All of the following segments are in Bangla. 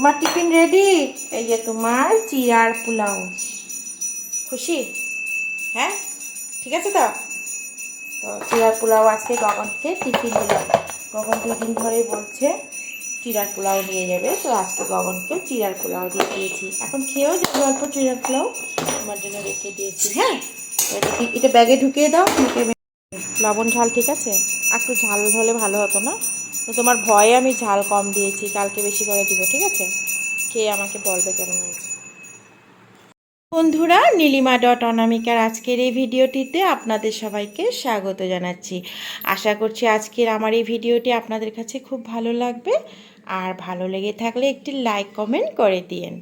তোমার টিফিন রেডি এই যে তোমার চিরার পোলাও। খুশি? হ্যাঁ? ঠিক আছে তো? তো চিরার পোলাও আজকে গগনকে টিফিন দিলাম গগন দুই দিন ধরেই বলছে চিরার পোলাও নিয়ে যাবে। তো আজকে গগনকে চিরার পোলাও দিয়ে দিয়েছি। এখন খেয়েও যাবে অল্প চিরার পোলাও, তোমার জন্য রেখে দিয়েছি। হ্যাঁ? এটা ব্যাগে ঢুকিয়ে দাও। লবণ ঝাল ঠিক আছে? একটু ঝাল হলে ভালো হতো না? তো তোমার ভয়ে আমি ঝাল কম দিয়েছি, কালকে বেশি করে দিব, ঠিক আছে? খেয়ে আমাকে বলবে কেমন হয়েছে বন্ধুরা, নীলিমা ডট অনামিকার আজকের এই ভিডিওটিতে আপনাদের সবাইকে স্বাগত জানাচ্ছি। আশা করছি আজকের আমার এই ভিডিওটি আপনাদের কাছে খুব ভালো লাগবে, আর ভালো লেগে থাকলে একটি লাইক, কমেন্ট করে দিয়েন।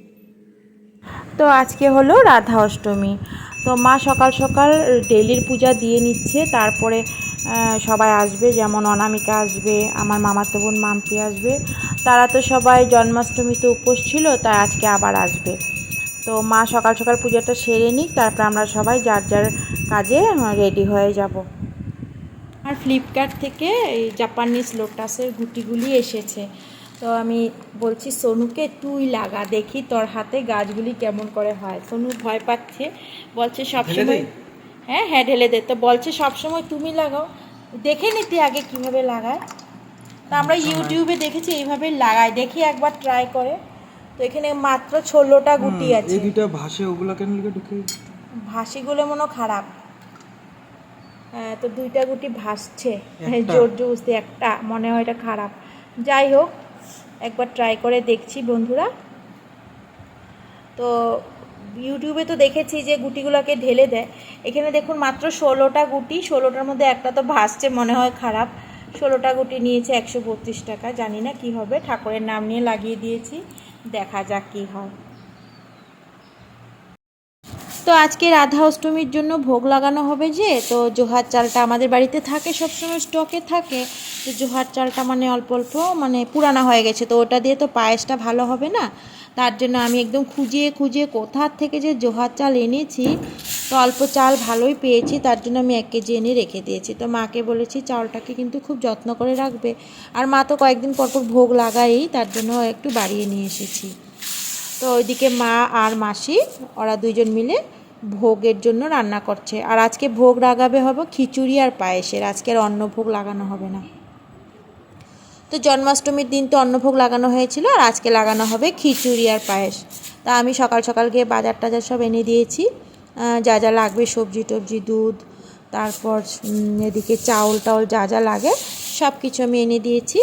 তো আজকে হলো রাধা অষ্টমী। তো মা সকাল সকাল ডেলির পূজা দিয়ে নিচ্ছে, তারপরে সবাই আসবে, যেমন অনামিকা আসবে, আমার মামাতো বোন মাম্পি আসবে, তারা তো সবাই জন্মাষ্টমীতে উপোস ছিল, তাই আজকে আবার আসবে। তো মা সকাল সকাল পূজাটা সেরে নিক, তারপর আমরা সবাই যার যার কাজে রেডি হয়ে যাব। আর ফ্লিপকার্ট থেকে এই জাপানিজ লোটাসের গুটিগুলি এসেছে। তো আমি বলছি সোনুকে তুই লাগা দেখি তোর হাতে গাছগুলি কেমন করে হয়। সোনু ভয় পাচ্ছে বলছে সবসময় হ্যাঁ হ্যাঁ ঢেলে দে। তো বলছে সবসময় তুমি লাগাও। দেখে নিতে আগে কীভাবে লাগায়। তা আমরা ইউটিউবে দেখেছি এইভাবে লাগাই দেখি একবার ট্রাই করে। তো এখানে মাত্র ষোলোটা গুটি আছে। এই দুইটা ভাসে ওগুলা কেন লিখে ঢুকে ভাসিগুলো মনে খারাপ। হ্যাঁ তো দুইটা গুটি ভাসছে? জোর জুসতে একটা। মনে হয় এটা খারাপ। যাই হোক একবার ট্রাই করে দেখছি বন্ধুরা। তো ইউটিউবে তো দেখেছি যে গুটিগুলোকে ঢেলে দেয়। এখানে দেখুন মাত্র ষোলোটা গুটি, ষোলোটার মধ্যে একটা তো ভাসছে মনে হয় খারাপ। ষোলোটা গুটি নিয়েছে একশো বত্রিশ টাকা, জানি না কি হবে। ঠাকুরের নাম নিয়ে লাগিয়ে দিয়েছি, দেখা যাক কী হয়। তো আজকে রাধা অষ্টমীর জন্য ভোগ লাগানো হবে যে, তো জোহার চালটা আমাদের বাড়িতে থাকে, সবসময় স্টকে থাকে। তো জোহার চালটা মানে অল্প অল্প মানে পুরানা হয়ে গেছে, তো ওটা দিয়ে তো পায়েসটা ভালো হবে না? তার জন্য আমি একদম খুঁজিয়ে খুঁজিয়ে কোথার থেকে যে জোহার চাল এনেছি, তো অল্প চাল ভালোই পেয়েছি, তার জন্য আমি এক কেজি এনে রেখে দিয়েছি। তো মাকে বলেছি, চালটাকে কিন্তু খুব যত্ন করে রাখবে। আর মা তো কয়েকদিন পর পর ভোগ লাগাই তার জন্য একটু বাড়িয়ে নিয়ে এসেছি। তো ওইদিকে মা আর মাসি, ওরা দুইজন মিলে ভোগের জন্য রান্না করছে। আর আজকে ভোগ লাগাবে হবে খিচুড়ি আর পায়েসের, আজকে আর অন্ন ভোগ লাগানো হবে না। তো জন্মাষ্টমীর দিন তো অন্নভোগ লাগানো হয়েছিল আর আজকে লাগানো হবে খিচুড়ি আর পায়েস। তা আমি সকাল সকাল গিয়ে বাজার টাজার সব এনে দিয়েছি। যা যা লাগবে, সবজি টবজি, দুধ, তারপর এদিকে চাউল টাউল যা যা লাগে সব কিছু আমি এনে দিয়েছি।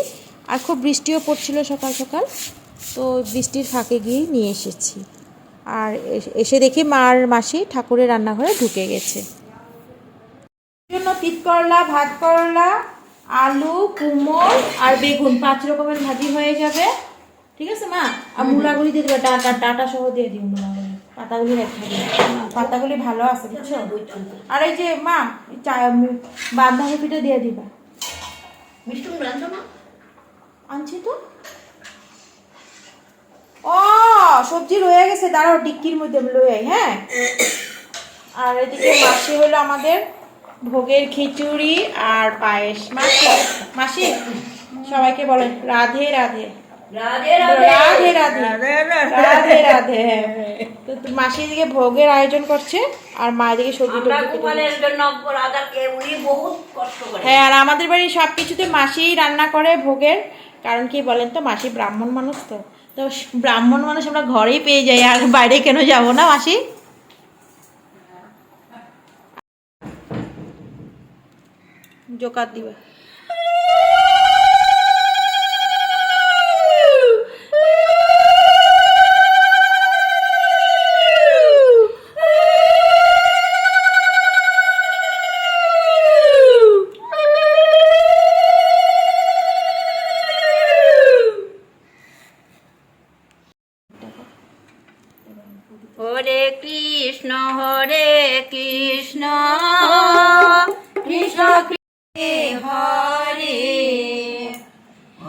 আর খুব বৃষ্টিও পড়ছিল সকাল সকাল, তো বৃষ্টির ফাঁকে গিয়েই নিয়ে এসেছি। আর এসে দেখি মার মাসি ঠাকুরের রান্নাঘরে ঢুকে গেছে। জন্য তিত করলা ভাত করলা আলু কুমড় আর বেগুন। পাঁচ রকমের ভাজি হয়ে যাবে। ঠিক আছে মা? আর মূলাগুলি দিয়ে দেবে ডাটা ডাটা সহ দিয়ে দিও মূলাগুলি। পাতাগুলি রেখে দিও। পাতাগুলি ভালো আছে বুঝছ? আর এই যে মা চা বাঁধাকপিটা দিয়ে দিবা। মিষ্টি আনছো তো। ও সবজি রয়ে গেছে। দাঁড়াও ডিক্কির মধ্যে লয়ে হ্যাঁ? আর এদিকে মাসি হলো আমাদের ভোগের খিচুড়ি আর পায়েস। মাসি মাসি সবাইকে বলে রাধে রাধে। রাধে রাধে। রাধে রাধে। রাধে হ্যাঁ। তো তো মাসি এদিকে ভোগের আয়োজন করছে আর মা এদিকে সবজি হ্যাঁ আর আমাদের বাড়ির সব কিছুতে মাসিই রান্না করে ভোগের। কারণ কি বলেন তো মাসি ব্রাহ্মণ মানুষ তো। তো ব্রাহ্মণ মানুষ আমরা ঘরেই পেয়ে যাই আর বাইরে কেন যাব না মাসি? জোকার দিবে হরে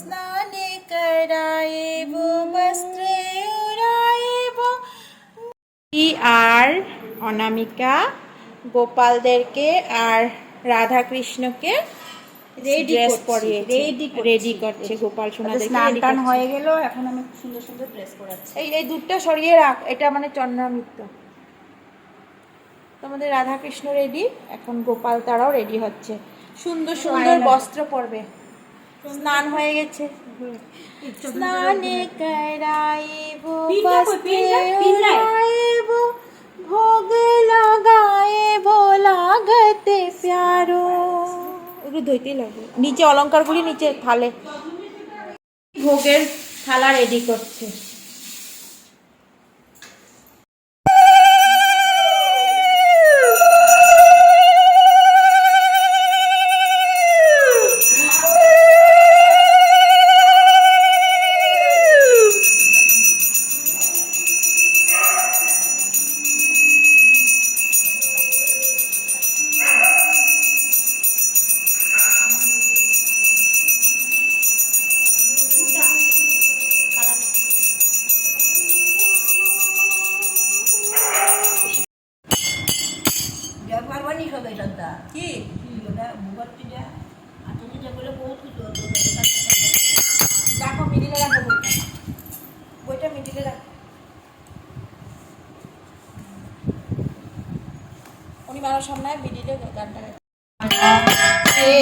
স্নানে করাইব বস্ত্রে উড়াইব। আর অনামিকা গোপালদেরকে আর রাধা কৃষ্ণকে ড্রেস পরিয়ে রেডি করছে। গোপাল সোনাদেরকে স্নান টান হয়ে গেল এখন আমি সুন্দর সুন্দর ড্রেস পরাচ্ছি। এই এই দুধটা সরিয়ে রাখ এটা মানে চন্দ্রামিত্র তোমাদের রাধা কৃষ্ণ রেডি এখন গোপাল তারাও রেডি হচ্ছে। সুন্দর সুন্দর বস্ত্র পরবে। স্নান হয়ে গেছে। স্নানে করাইব বস্ত্রে ধুইতেই লাগবে। নিচে অলংকারগুলি নিচে থালে। ভোগের থালা রেডি করছে। সামনে মিডিলে গানটা গাইছে। হে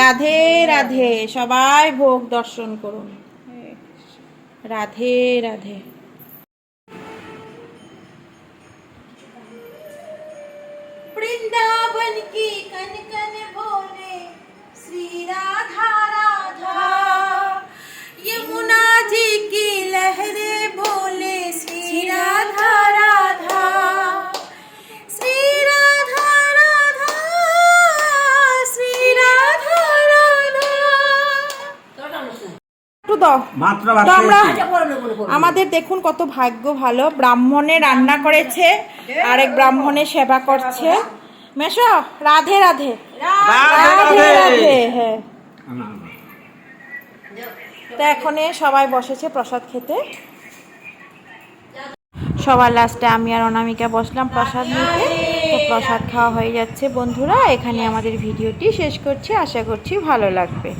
রাধে রাধে। সবাই ভোগ দর্শন করুন। রাধে রাধে। বৃন্দাবন কি কন কন শ্রী রাধা রাধা। দাও তো আমরা আমাদের দেখুন কত ভাগ্য ভালো। ব্রাহ্মণে রান্না করেছে আরেক ব্রাহ্মণে সেবা করছে। মেশো রাধে রাধে। রাধে রাধে হ্যাঁ। তো এখন সবাই বসেছে প্রসাদ খেতে। সবার লাস্টে আমি আর অনামিকা বসলাম প্রসাদ নিতে। তো প্রসাদ খাওয়া হয়ে যাচ্ছে। বন্ধুরা এখানে আমাদের ভিডিওটি শেষ করছি। আশা করছি ভালো লাগবে।